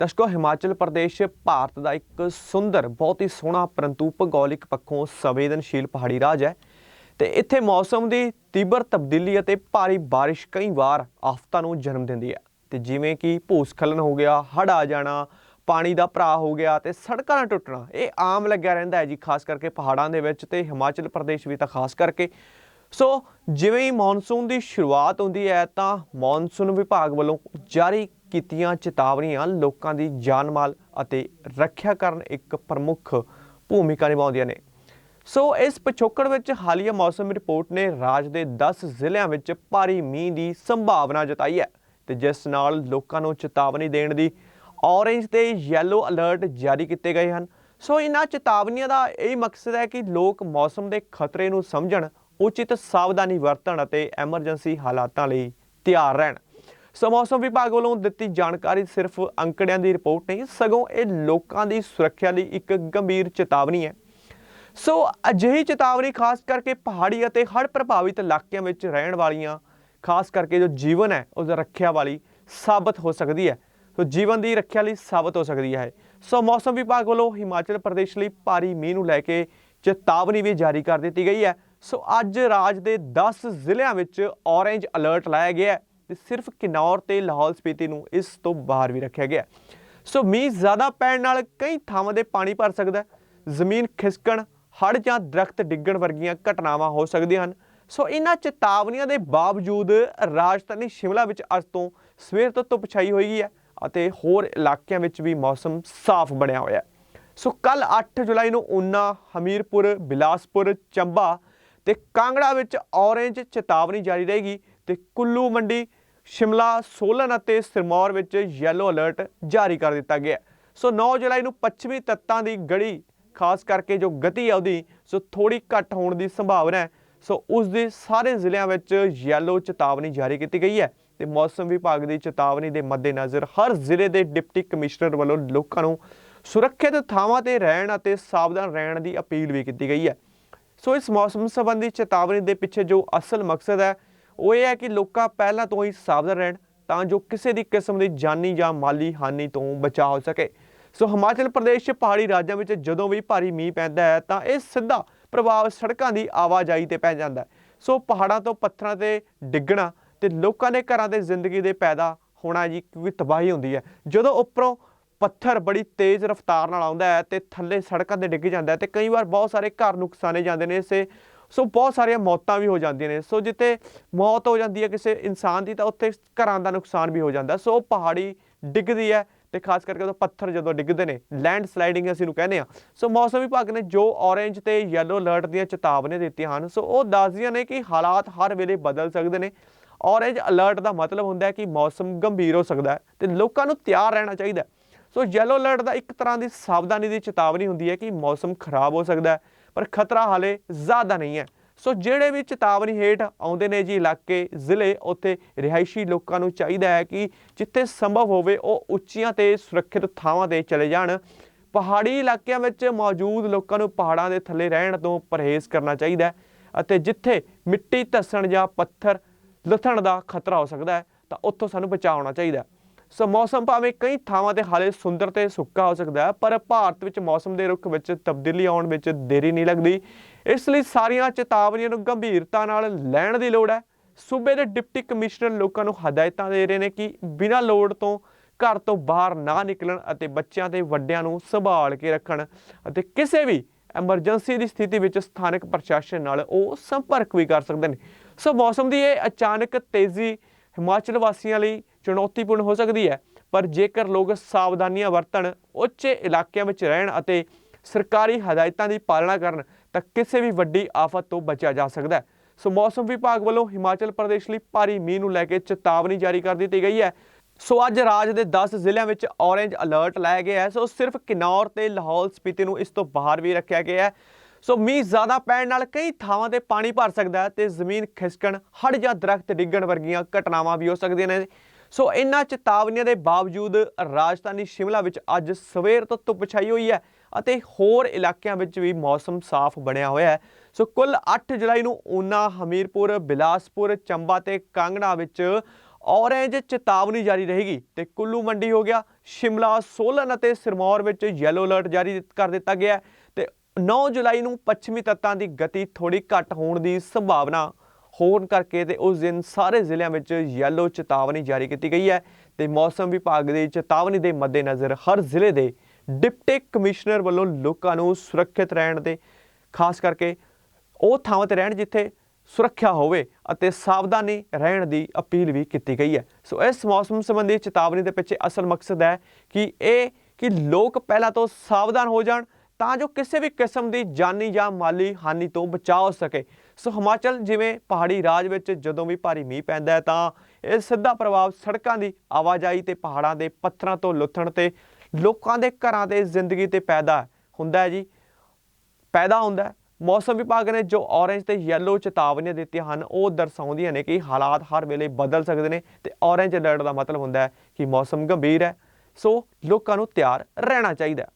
ਦਰਸ਼ਕੋ, ਹਿਮਾਚਲ ਪ੍ਰਦੇਸ਼ ਭਾਰਤ ਦਾ ਇੱਕ ਸੁੰਦਰ, ਬਹੁਤ ਹੀ ਸੋਹਣਾ, ਪਰੰਤੂ ਭੂਗੋਲਿਕ ਪੱਖੋਂ ਸੰਵੇਦਨਸ਼ੀਲ ਪਹਾੜੀ ਰਾਜ ਹੈ। ਤੇ ਇੱਥੇ ਮੌਸਮ ਦੀ ਤੀਬਰ ਤਬਦੀਲੀ ਅਤੇ ਭਾਰੀ ਬਾਰਿਸ਼ ਕਈ ਵਾਰ ਆਫਤਾਂ ਨੂੰ ਜਨਮ ਦਿੰਦੀ ਹੈ। ਤੇ ਜਿਵੇਂ ਕਿ ਭੂਸਖਲਨ ਹੋ ਗਿਆ, ਹੜ੍ਹ ਆ ਜਾਣਾ, ਪਾਣੀ ਦਾ ਭਰਾ ਹੋ ਗਿਆ ਤੇ ਸੜਕਾਂ ਦਾ ਟੁੱਟਣਾ, ਇਹ ਆਮ ਲੱਗਿਆ ਰਹਿੰਦਾ ਹੈ ਜੀ, ਖਾਸ ਕਰਕੇ ਪਹਾੜਾਂ ਦੇ ਵਿੱਚ ਤੇ ਹਿਮਾਚਲ ਪ੍ਰਦੇਸ਼ ਵੀ ਤਾਂ ਖਾਸ ਕਰਕੇ। ਸੋ ਜਿਵੇਂ ਹੀ ਮੌਨਸੂਨ ਦੀ ਸ਼ੁਰੂਆਤ ਹੁੰਦੀ ਹੈ ਤਾਂ ਮੌਨਸੂਨ ਵਿਭਾਗ ਵੱਲੋਂ ਜਾਰੀ ਕੀਤੀਆਂ ਚੇਤਾਵਨੀਆਂ ਲੋਕਾਂ ਦੀ ਜਾਨ ਮਾਲ ਅਤੇ ਰੱਖਿਆ ਕਰਨ ਇੱਕ ਪ੍ਰਮੁੱਖ ਭੂਮਿਕਾ ਨਿਭਾਉਂਦੀਆਂ ਨੇ। ਸੋ ਇਸ ਪਿਛੋਕੜ ਵਿੱਚ ਹਾਲੀਆ ਮੌਸਮ ਰਿਪੋਰਟ ਨੇ ਰਾਜ ਦੇ 10 ਜ਼ਿਲ੍ਹਿਆਂ ਵਿੱਚ ਭਾਰੀ ਮੀਂਹ ਦੀ ਸੰਭਾਵਨਾ ਜਤਾਈ ਹੈ ਤੇ ਜਿਸ ਨਾਲ ਲੋਕਾਂ ਨੂੰ ਚੇਤਾਵਨੀ ਦੇਣ ਦੀ ਔਰੇਂਜ ਤੇ ਯੈਲੋ ਅਲਰਟ ਜਾਰੀ ਕੀਤੇ ਗਏ ਹਨ। ਸੋ ਇਹਨਾਂ ਚੇਤਾਵਨੀਆਂ ਦਾ ਇਹ ਮਕਸਦ ਹੈ ਕਿ ਲੋਕ ਮੌਸਮ ਦੇ ਖਤਰੇ ਨੂੰ ਸਮਝਣ, ਉਚਿਤ ਸਾਵਧਾਨੀ ਵਰਤਣ ਅਤੇ ਐਮਰਜੈਂਸੀ ਹਾਲਾਤਾਂ ਲਈ ਤਿਆਰ ਰਹਿਣ। ਸੋ ਮੌਸਮ ਵਿਭਾਗ ਵੱਲੋਂ ਦਿੱਤੀ ਜਾਣਕਾਰੀ ਸਿਰਫ ਅੰਕੜਿਆਂ ਦੀ ਰਿਪੋਰਟ ਨਹੀਂ, ਸਗੋਂ ਇਹ ਲੋਕਾਂ ਦੀ ਸੁਰੱਖਿਆ ਲਈ ਇੱਕ ਗੰਭੀਰ ਚੇਤਾਵਨੀ ਹੈ। ਸੋ ਅਜਿਹੀ ਚੇਤਾਵਨੀ ਖਾਸ ਕਰਕੇ ਪਹਾੜੀ ਅਤੇ ਹੜ੍ਹ ਪ੍ਰਭਾਵਿਤ ਇਲਾਕਿਆਂ ਵਿੱਚ ਰਹਿਣ ਵਾਲੀਆਂ, ਖਾਸ ਕਰਕੇ ਜੋ ਜੀਵਨ ਹੈ, ਉਸ ਦੀ ਰੱਖਿਆ ਵਾਲੀ ਸਾਬਤ ਹੋ ਸਕਦੀ ਹੈ। ਸੋ ਜੀਵਨ ਦੀ ਰੱਖਿਆ ਲਈ ਸਾਬਤ ਹੋ ਸਕਦੀ ਹੈ। ਸੋ ਮੌਸਮ ਵਿਭਾਗ ਵੱਲੋਂ ਹਿਮਾਚਲ ਪ੍ਰਦੇਸ਼ ਲਈ ਭਾਰੀ ਮੀਂਹ ਨੂੰ ਲੈ ਕੇ ਚੇਤਾਵਨੀ ਵੀ ਜਾਰੀ ਕਰ ਦਿੱਤੀ ਗਈ ਹੈ। ਸੋ ਅੱਜ ਰਾਜ ਦੇ 10 ਜ਼ਿਲ੍ਹਿਆਂ ਵਿੱਚ ਔਰੇਂਜ ਅਲਰਟ ਲਾਇਆ ਗਿਆ ਹੈ। ਤੇ ਸਿਰਫ ਕਿਨੌਰ ਤੇ ਲਾਹੌਲ ਸਪੀਤੀ ਨੂੰ ਇਸ ਤੋਂ ਬਾਹਰ ਵੀ ਰੱਖਿਆ ਗਿਆ। ਸੋ ਮੀਂਹ ਜ਼ਿਆਦਾ ਪੈਣ ਨਾਲ ਕਈ ਥਾਵਾਂ ਦੇ ਪਾਣੀ ਭਰ ਸਕਦਾ ਹੈ। ਜ਼ਮੀਨ ਖਿਸਕਣ, ਹੜ੍ਹ ਜਾਂ ਦਰਖਤ ਡਿੱਗਣ ਵਰਗੀਆਂ ਘਟਨਾਵਾਂ ਹੋ ਸਕਦੀਆਂ ਹਨ। ਸੋ ਇਹਨਾਂ ਚੇਤਾਵਨੀਆਂ ਦੇ ਬਾਵਜੂਦ ਰਾਜਧਾਨੀ ਸ਼ਿਮਲਾ ਵਿੱਚ ਅੱਜ ਤੋਂ ਸਵੇਰ ਤੋਂ ਧੁੱਪ ਛਾਈ ਹੋਈ ਹੈ ਅਤੇ ਹੋਰ ਇਲਾਕਿਆਂ ਵਿੱਚ ਵੀ ਮੌਸਮ ਸਾਫ਼ ਬਣਿਆ ਹੋਇਆ ਹੈ। ਸੋ ਕੱਲ 8 ਜੁਲਾਈ ਨੂੰ ਉਨਾ, ਹਮੀਰਪੁਰ, ਬਿਲਾਸਪੁਰ, ਚੰਬਾ ਤੇ ਕਾਂਗੜਾ ਵਿੱਚ ਔਰੇਂਜ ਚੇਤਾਵਨੀ ਜਾਰੀ ਰਹੇਗੀ ਤੇ ਕੁੱਲੂ ਮੰਡੀ, ਸ਼ਿਮਲਾ, ਸੋਲਨ ਅਤੇ ਸਿਰਮੌਰ ਵਿੱਚ ਯੈਲੋ ਅਲਰਟ ਜਾਰੀ ਕਰ ਦਿੱਤਾ ਗਿਆ ਸੋ 9 ਜੁਲਾਈ ਨੂੰ ਪੱਛਮੀ ਤੱਤਾਂ ਦੀ ਗੜੀ, ਖਾਸ ਕਰਕੇ ਜੋ ਗਤੀ ਹੈ ਉਹਦੀ, ਸੋ ਥੋੜੀ ਘੱਟ ਹੋਣ ਦੀ ਸੰਭਾਵਨਾ ਹੈ। ਸੋ ਉਸ ਦੇ ਸਾਰੇ ਜ਼ਿਲ੍ਹਿਆਂ ਵਿੱਚ ਯੈਲੋ ਚੇਤਾਵਨੀ ਜਾਰੀ ਕੀਤੀ ਗਈ ਹੈ ਤੇ ਮੌਸਮ ਵਿਭਾਗ ਦੀ ਚੇਤਾਵਨੀ ਦੇ ਮੱਦੇਨਜ਼ਰ ਹਰ ਜ਼ਿਲ੍ਹੇ ਦੇ ਡਿਪਟੀ ਕਮਿਸ਼ਨਰ ਵੱਲੋਂ ਲੋਕਾਂ ਨੂੰ ਸੁਰੱਖਿਅਤ ਥਾਵਾਂ ਤੇ ਰਹਿਣ ਅਤੇ ਸਾਵਧਾਨ ਰਹਿਣ ਦੀ ਅਪੀਲ ਵੀ ਕੀਤੀ ਗਈ ਹੈ। ਸੋ ਇਸ ਮੌਸਮ ਸੰਬੰਧੀ ਚੇਤਾਵਨੀ ਦੇ ਪਿੱਛੇ ਜੋ ਅਸਲ ਮਕਸਦ ਹੈ ਉਹ ਇਹ ਹੈ ਕਿ ਲੋਕਾਂ ਪਹਿਲਾਂ ਤੋਂ ਹੀ ਸਾਵਧਾਨ ਰਹਿਣ ਤਾਂ ਜੋ ਕਿਸੇ ਦੀ ਕਿਸਮ ਦੀ ਜਾਨੀ ਜਾਂ ਮਾਲੀ ਹਾਨੀ ਤੋਂ ਬਚਾਅ ਹੋ ਸਕੇ। ਸੋ ਹਿਮਾਚਲ ਪ੍ਰਦੇਸ਼ 'ਚ ਪਹਾੜੀ ਰਾਜਾਂ ਵਿੱਚ ਜਦੋਂ ਵੀ ਭਾਰੀ ਮੀਂਹ ਪੈਂਦਾ ਹੈ ਤਾਂ ਇਹ ਸਿੱਧਾ ਪ੍ਰਭਾਵ ਸੜਕਾਂ ਦੀ ਆਵਾਜਾਈ ਤੇ ਪੈ ਜਾਂਦਾ ਹੈ। ਸੋ ਪਹਾੜਾਂ ਤੋਂ ਪੱਥਰਾਂ ਤੇ ਡਿੱਗਣਾ ਤੇ ਲੋਕਾਂ ਦੇ ਘਰਾਂ ਦੇ ਜ਼ਿੰਦਗੀ ਦੇ ਪੈਦਾ ਹੋਣਾ ਜੀ ਕਿਉਂਕਿ ਤਬਾਹੀ ਹੁੰਦੀ ਹੈ। ਜਦੋਂ ਉੱਪਰੋਂ ਪੱਥਰ ਬੜੀ ਤੇਜ਼ ਰਫ਼ਤਾਰ ਨਾਲ ਆਉਂਦਾ ਹੈ ਤੇ ਥੱਲੇ ਸੜਕਾਂ ਤੇ ਡਿੱਗ ਜਾਂਦਾ ਹੈ ਤੇ ਕਈ ਵਾਰ ਬਹੁਤ ਸਾਰੇ ਘਰ ਨੁਕਸਾਨੇ ਜਾਂਦੇ ਨੇ। ਇਸੇ ਸੋ ਬਹੁਤ ਸਾਰੀਆਂ ਮੌਤਾਂ ਵੀ ਹੋ ਜਾਂਦੀਆਂ ਨੇ। ਸੋ ਜਿੱਥੇ ਮੌਤ ਹੋ ਜਾਂਦੀ ਹੈ ਕਿਸੇ ਇਨਸਾਨ ਦੀ, ਤਾਂ ਉੱਥੇ ਘਰਾਂ ਦਾ ਨੁਕਸਾਨ ਵੀ ਹੋ ਜਾਂਦਾ। ਸੋ ਪਹਾੜੀ ਡਿੱਗਦੀ ਹੈ ਤੇ ਖਾਸ ਕਰਕੇ ਉਹ ਪੱਥਰ ਜਦੋਂ ਡਿੱਗਦੇ ਨੇ ਲੈਂਡ ਸਲਾਈਡਿੰਗ ਅਸੀਂ ਨੂੰ ਕਹਿੰਦੇ ਆ ਸੋ ਮੌਸਮ ਵਿਭਾਗ ਨੇ ਜੋ ਔਰੇਂਜ ਤੇ ਯੈਲੋ ਅਲਰਟ ਦੀਆਂ ਚੇਤਾਵਨੀਆਂ ਦਿੱਤੀਆਂ ਹਨ ਸੋ ਉਹ ਦੱਸਦੀਆਂ ਨੇ ਕਿ ਹਾਲਾਤ ਹਰ ਵੇਲੇ ਬਦਲ ਸਕਦੇ ਨੇ। ਔਰੇਂਜ ਅਲਰਟ ਦਾ ਮਤਲਬ ਹੁੰਦਾ ਹੈ ਕਿ ਮੌਸਮ ਗੰਭੀਰ ਹੋ ਸਕਦਾ ਹੈ ਤੇ ਲੋਕਾਂ ਨੂੰ ਤਿਆਰ ਰਹਿਣਾ ਚਾਹੀਦਾ ਸੋ ਯੈਲੋ ਅਲਰਟ ਦਾ ਇੱਕ ਤਰ੍ਹਾਂ ਦੀ ਸਾਵਧਾਨੀ ਦੀ ਚੇਤਾਵਨੀ ਹੁੰਦੀ ਹੈ ਕਿ ਮੌਸਮ ਖਰਾਬ ਹੋ ਸਕਦਾ ਹੈ। ਪਰ ਖਤਰਾ ਹਾਲੇ ਜ਼ਿਆਦਾ ਨਹੀਂ ਹੈ। ਸੋ ਜਿਹੜੇ ਵੀ ਚੇਤਾਵਨੀ ਹੇਠ ਆਉਂਦੇ ਨੇ ਜੀ ਇਲਾਕੇ, ਜ਼ਿਲ੍ਹੇ, ਉੱਥੇ ਰਿਹਾਇਸ਼ੀ ਲੋਕਾਂ ਨੂੰ ਚਾਹੀਦਾ ਹੈ ਕਿ ਜਿੱਥੇ ਸੰਭਵ ਹੋਵੇ ਉਹ ਉੱਚੀਆਂ ਤੇ ਸੁਰੱਖਿਅਤ ਥਾਵਾਂ ਤੇ ਚਲੇ ਜਾਣ। ਪਹਾੜੀ ਇਲਾਕਿਆਂ ਵਿੱਚ ਮੌਜੂਦ ਲੋਕਾਂ ਨੂੰ ਪਹਾੜਾਂ ਦੇ ਥੱਲੇ ਰਹਿਣ ਤੋਂ ਪਰਹੇਜ਼ ਕਰਨਾ ਚਾਹੀਦਾ ਹੈ ਅਤੇ ਜਿੱਥੇ ਮਿੱਟੀ ਧੱਸਣ ਜਾਂ ਪੱਥਰ ਲੱਥਣ ਦਾ ਖਤਰਾ ਹੋ ਸਕਦਾ ਹੈ, ਤਾਂ ਉੱਥੋਂ ਸਾਨੂੰ ਬਚਾਉਣਾ ਚਾਹੀਦਾ ਹੈ। ਸੋ ਮੌਸਮ ਭਾਵੇਂ ਕਈ ਥਾਵਾਂ ਤੇ ਹਾਲੇ ਸੁੰਦਰ ਤੇ ਸੁੱਕਾ ਹੋ ਸਕਦਾ ਹੈ, ਪਰ ਭਾਰਤ ਵਿੱਚ ਮੌਸਮ ਦੇ ਰੁਖ ਵਿੱਚ ਤਬਦੀਲੀ ਆਉਣ ਵਿੱਚ ਦੇਰੀ ਨਹੀਂ ਲੱਗਦੀ। ਇਸ ਲਈ ਸਾਰੀਆਂ ਚੇਤਾਵਨੀਆਂ ਨੂੰ ਗੰਭੀਰਤਾ ਨਾਲ ਲੈਣ ਦੀ ਲੋੜ ਹੈ। ਸੂਬੇ ਦੇ ਡਿਪਟੀ ਕਮਿਸ਼ਨਰ ਲੋਕਾਂ ਨੂੰ ਹਦਾਇਤਾਂ ਦੇ ਰਹੇ ਨੇ ਕਿ ਬਿਨਾਂ ਲੋੜ ਤੋਂ ਘਰ ਤੋਂ ਬਾਹਰ ਨਾ ਨਿਕਲਣ ਅਤੇ ਬੱਚਿਆਂ ਤੇ ਵੱਡਿਆਂ ਨੂੰ ਸੰਭਾਲ ਕੇ ਰੱਖਣ ਅਤੇ ਕਿਸੇ ਵੀ ਐਮਰਜੈਂਸੀ ਦੀ ਸਥਿਤੀ ਵਿੱਚ ਸਥਾਨਕ ਪ੍ਰਸ਼ਾਸਨ ਨਾਲ ਉਹ ਸੰਪਰਕ ਵੀ ਕਰ ਸਕਦੇ ਨੇ। ਸੋ ਮੌਸਮ ਦੀ ਇਹ ਅਚਾਨਕ ਤੇਜ਼ੀ ਹਿਮਾਚਲ ਵਾਸੀਆਂ ਲਈ ਚੁਣੌਤੀਪੂਰਨ ਹੋ ਸਕਦੀ ਹੈ। ਪਰ ਜੇਕਰ ਲੋਕ ਸਾਵਧਾਨੀਆਂ ਵਰਤਣ, ਉੱਚੇ ਇਲਾਕਿਆਂ ਵਿੱਚ ਰਹਿਣ ਅਤੇ ਸਰਕਾਰੀ ਹਦਾਇਤਾਂ ਦੀ ਪਾਲਣਾ ਕਰਨ, ਤਾਂ ਕਿਸੇ ਵੀ ਵੱਡੀ ਆਫਤ ਤੋਂ ਬਚਿਆ ਜਾ ਸਕਦਾ ਹੈ। ਸੋ ਮੌਸਮ ਵਿਭਾਗ ਵੱਲੋਂ ਹਿਮਾਚਲ ਪ੍ਰਦੇਸ਼ ਲਈ ਭਾਰੀ ਮੀਂਹ ਨੂੰ ਲੈ ਕੇ ਚੇਤਾਵਨੀ ਜਾਰੀ ਕਰ ਦਿੱਤੀ ਗਈ ਹੈ। ਸੋ ਅੱਜ ਰਾਜ ਦੇ 10 ਜ਼ਿਲ੍ਹਿਆਂ ਵਿੱਚ ਔਰੇਂਜ ਅਲਰਟ ਲਾਇਆ ਗਿਆ ਹੈ। ਸੋ ਸਿਰਫ ਕਿਨੌਰ ਤੇ ਲਾਹੌਲ ਸਪੀਤੀ ਨੂੰ ਇਸ ਤੋਂ ਬਾਹਰ ਵੀ ਰੱਖਿਆ ਗਿਆ ਹੈ। ਸੋ ਮੀਂਹ ਜ਼ਿਆਦਾ ਪੈਣ ਨਾਲ ਕਈ ਥਾਵਾਂ ਤੇ ਪਾਣੀ ਭਰ ਸਕਦਾ ਹੈ ਤੇ ਜ਼ਮੀਨ ਖਿਸਕਣ, ਹੜ੍ਹ ਜਾਂ ਦਰਖਤ ਡਿੱਗਣ ਵਰਗੀਆਂ ਘਟਨਾਵਾਂ ਵੀ ਹੋ ਸਕਦੀਆਂ ਨੇ। ਸੋ ਇਨ੍ਹਾਂ ਚੇਤਾਵਨੀਆਂ ਦੇ ਬਾਵਜੂਦ ਰਾਜਧਾਨੀ ਸ਼ਿਮਲਾ ਵਿੱਚ ਅੱਜ ਸਵੇਰ ਤੋਂ ਧੁੱਪ ਛਾਈ ਹੋਈ ਹੈ ਅਤੇ ਹੋਰ ਇਲਾਕਿਆਂ ਵਿੱਚ ਵੀ ਮੌਸਮ ਸਾਫ਼ ਬਣਿਆ ਹੋਇਆ ਹੈ। ਸੋ ਕੁੱਲ 8 ਜੁਲਾਈ ਨੂੰ ਊਨਾ, ਹਮੀਰਪੁਰ, ਬਿਲਾਸਪੁਰ, ਚੰਬਾ ਤੇ ਕਾਂਗੜਾ ਵਿੱਚ ਔਰੇਂਜ ਚੇਤਾਵਨੀ ਜਾਰੀ ਰਹੇਗੀ ਤੇ ਕੁੱਲੂ ਮੰਡੀ ਹੋ ਗਿਆ, ਸ਼ਿਮਲਾ, ਸੋਲਨ ਅਤੇ ਸਿਰਮੌਰ ਵਿੱਚ ਯੈਲੋ ਅਲਰਟ ਜਾਰੀ ਕਰ ਦਿੱਤਾ ਗਿਆ ਹੈ ਤੇ 9 ਜੁਲਾਈ ਨੂੰ ਪੱਛਮੀ ਤੱਤਾਂ ਦੀ ਗਤੀ ਥੋੜੀ ਘੱਟ ਹੋਣ ਦੀ ਸੰਭਾਵਨਾ ਹੋਣ ਕਰਕੇ ਤੇ ਉਸ ਦਿਨ ਸਾਰੇ ਜ਼ਿਲ੍ਹਿਆਂ ਵਿੱਚ ਯੈਲੋ ਚੇਤਾਵਨੀ ਜਾਰੀ ਕੀਤੀ ਗਈ ਹੈ ਤੇ ਮੌਸਮ ਵਿਭਾਗ ਦੀ ਚੇਤਾਵਨੀ ਦੇ ਮੱਦੇਨਜ਼ਰ ਹਰ ਜ਼ਿਲ੍ਹੇ ਦੇ ਡਿਪਟੀ ਕਮਿਸ਼ਨਰ ਵੱਲੋਂ ਲੋਕਾਂ ਨੂੰ ਸੁਰੱਖਿਅਤ ਰਹਿਣ ਦੇ, ਖਾਸ ਕਰਕੇ ਉਹ ਥਾਵਾਂ ਤੇ ਰਹਿਣ ਜਿੱਥੇ ਸੁਰੱਖਿਆ ਹੋਵੇ ਅਤੇ ਸਾਵਧਾਨੀ ਰਹਿਣ ਦੀ ਅਪੀਲ ਵੀ ਕੀਤੀ ਗਈ ਹੈ। ਸੋ ਇਸ ਮੌਸਮ ਸੰਬੰਧੀ ਚੇਤਾਵਨੀ ਦੇ ਪਿੱਛੇ ਅਸਲ ਮਕਸਦ ਹੈ ਕਿ ਇਹ ਕਿ ਲੋਕ ਪਹਿਲਾਂ ਤੋਂ ਸਾਵਧਾਨ ਹੋ ਜਾਣ ਤਾਂ ਜੋ ਕਿਸੇ ਵੀ ਕਿਸਮ ਦੀ ਜਾਨੀ ਜਾਂ ਮਾਲੀ ਹਾਨੀ ਤੋਂ ਬਚਾਅ ਹੋ ਸਕੇ। ਸੋ ਹਿਮਾਚਲ ਜਿਵੇਂ ਪਹਾੜੀ ਰਾਜ ਵਿੱਚ ਜਦੋਂ ਵੀ ਭਾਰੀ ਮੀਂਹ ਪੈਂਦਾ ਹੈ ਤਾਂ ਇਹ ਸਿੱਧਾ ਪ੍ਰਭਾਵ ਸੜਕਾਂ ਦੀ ਆਵਾਜਾਈ ਤੇ ਪਹਾੜਾਂ ਦੇ ਪੱਥਰਾਂ ਤੋਂ ਲੁੱਥਣ ਤੇ ਲੋਕਾਂ ਦੇ ਘਰਾਂ 'ਤੇ ਜ਼ਿੰਦਗੀ ਤੇ ਪੈਦਾ ਹੁੰਦਾ ਹੈ ਜੀ। ਪੈਦਾ ਹੁੰਦਾ ਮੌਸਮ ਵਿਭਾਗ ਨੇ ਜੋ ਔਰੇਂਜ ਤੇ ਯੈਲੋ ਚੇਤਾਵਨੀਆਂ ਦਿੱਤੀਆਂ ਹਨ, ਉਹ ਦਰਸਾਉਂਦੀਆਂ ਨੇ ਕਿ ਹਾਲਾਤ ਹਰ ਵੇਲੇ ਬਦਲ ਸਕਦੇ ਨੇ ਤੇ ਔਰੇਂਜ ਅਲਰਟ ਦਾ ਮਤਲਬ ਹੁੰਦਾ ਹੈ ਕਿ ਮੌਸਮ ਗੰਭੀਰ ਹੈ। ਸੋ ਲੋਕਾਂ ਨੂੰ ਤਿਆਰ ਰਹਿਣਾ ਚਾਹੀਦਾ